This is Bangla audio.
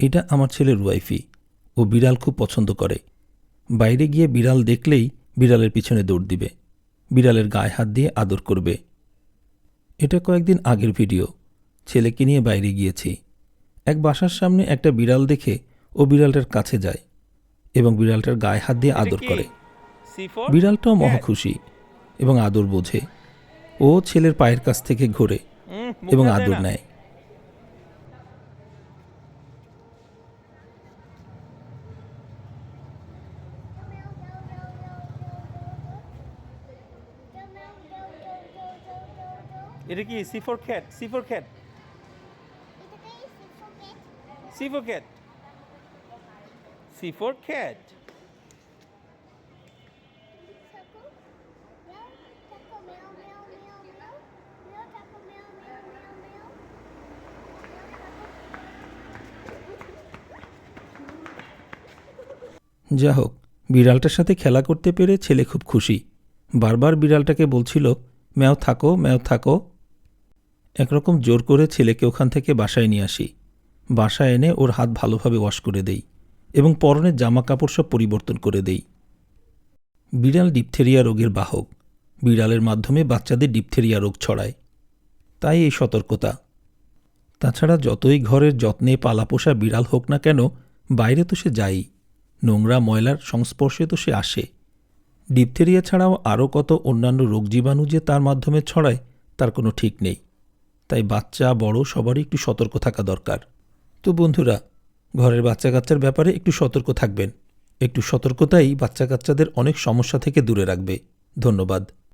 এটা আমার ছেলের ওয়াইফি ও বিড়াল খুব পছন্দ করে। বাইরে গিয়ে বিড়াল দেখলেই বিড়ালের পিছনে দৌড় দিবে। বিড়ালের গায়ে হাত দিয়ে আদর করবে। এটা কয়েকদিন আগের ভিডিও। ছেলেকে নিয়ে বাইরে গিয়েছি। এক বাসার সামনে একটা বিড়াল দেখে ও বিড়ালটার কাছে যায় এবং বিড়ালটার গায়ে হাত দিয়ে আদর করে। বিড়ালটাও মহা খুশি এবং আদর বোঝে। ও ছেলের পায়ের কাছ থেকে ঘোরে এবং আদর নেয়। এটা কি সি ফোর খ্যাট সি ফোর খ্যাট সি ফোর খ্যাট সি ফোর খ্যাট যা হোক বিড়ালটার সাথে খেলা করতে পেরে ছেলে খুব খুশি। বারবার বিড়ালটাকে বলছিল, ম্যাও থাকো ম্যাও থাকো। একরকম জোর করে ছেলেকে ওখান থেকে বাসায় নিয়ে আসি। বাসায় এনে ওর হাত ভালোভাবে ওয়াশ করে দেই এবং পরনের জামা কাপড় সব পরিবর্তন করে দেই। বিড়াল ডিপথেরিয়া রোগের বাহক। বিড়ালের মাধ্যমে বাচ্চাদের ডিপথেরিয়া রোগ ছড়ায়। তাই এই সতর্কতা। তাছাড়া যতই ঘরের যত্নে পালাপোষা বিড়াল হোক না কেন, বাইরে তো সে যায়ই নোংরা ময়লার সংস্পর্শে তো সে আসে। ডিপথেরিয়া ছাড়াও আরও কত অন্যান্য রোগ জীবাণু যে তার মাধ্যমে ছড়ায়, তার কোনো ঠিক নেই। তাই বাচ্চা, বড় সবারই একটু সতর্ক থাকা দরকার। তো বন্ধুরা, ঘরের বাচ্চা কাচ্চার ব্যাপারে একটু সতর্ক থাকবেন। একটু সতর্কতাই বাচ্চা কাচ্চাদের অনেক সমস্যা থেকে দূরে রাখবে। ধন্যবাদ।